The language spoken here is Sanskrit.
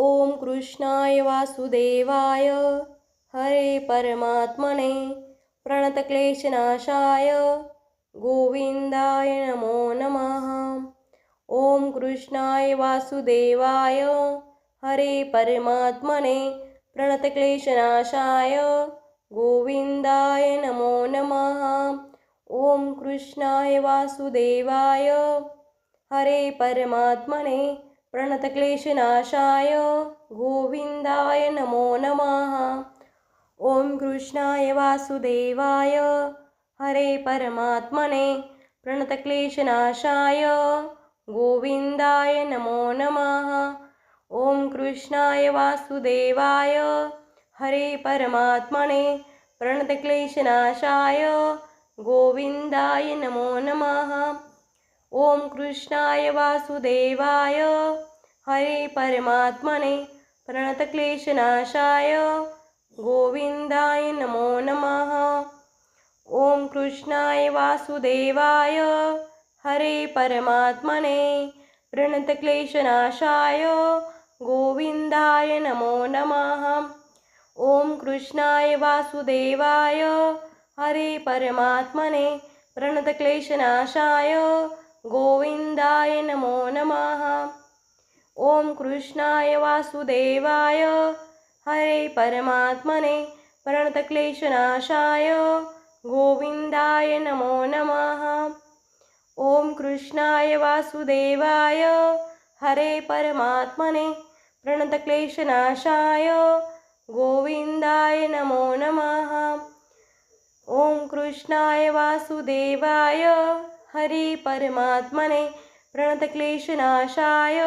ॐ कृष्णाय वासुदेवाय। हरे परमात्मने प्रणतक्लेशनाशाय। गोविन्दाय नमो नमः। ॐ कृष्णाय वासुदेवाय। हरे परमात्मने प्रणतक्लेशनाशाय। गोविन्दाय नमो नमः। ॐ कृष्णाय वासुदेवाय। हरे परमात्मने प्रणतक्लेशनाशाय गोविन्दाय नमो नमः। ॐ कृष्णाय वासुदेवाय। हरे परमात्मने प्रणतक्लेशनाशाय गोविन्दाय नमो नमः। ॐ कृष्णाय वासुदेवाय। हरे परमात्मने प्रणतक्लेशनाशाय गोविन्दाय नमो नमः ॐ कृष्णाय वासुदेवाय। हरे परमात्मने प्रणतक्लेशनाशाय। गोविन्दाय नमो नमः। ॐ कृष्णाय वासुदेवाय। हरे परमात्मने प्रणतक्लेशनाशाय। गोविन्दाय नमो नमः। ॐ कृष्णाय वासुदेवाय। हरे परमात्मने प्रणतक्लेशनाशाय गोविन्दाय नमो नमः। ओम कृष्णाय वासुदेवाय। हरे परमात्मने प्रणतक्लेशनाशाय। गोविन्दाय नमो नमः। ओम कृष्णाय वासुदेवाय। हरे परमात्मने प्रणतक्लेशनाशाय। गोविन्दाय नमो नमः। ओम कृष्णाय वासुदेवाय। हरे परमात्मने प्रणतक्लेशनाशाय।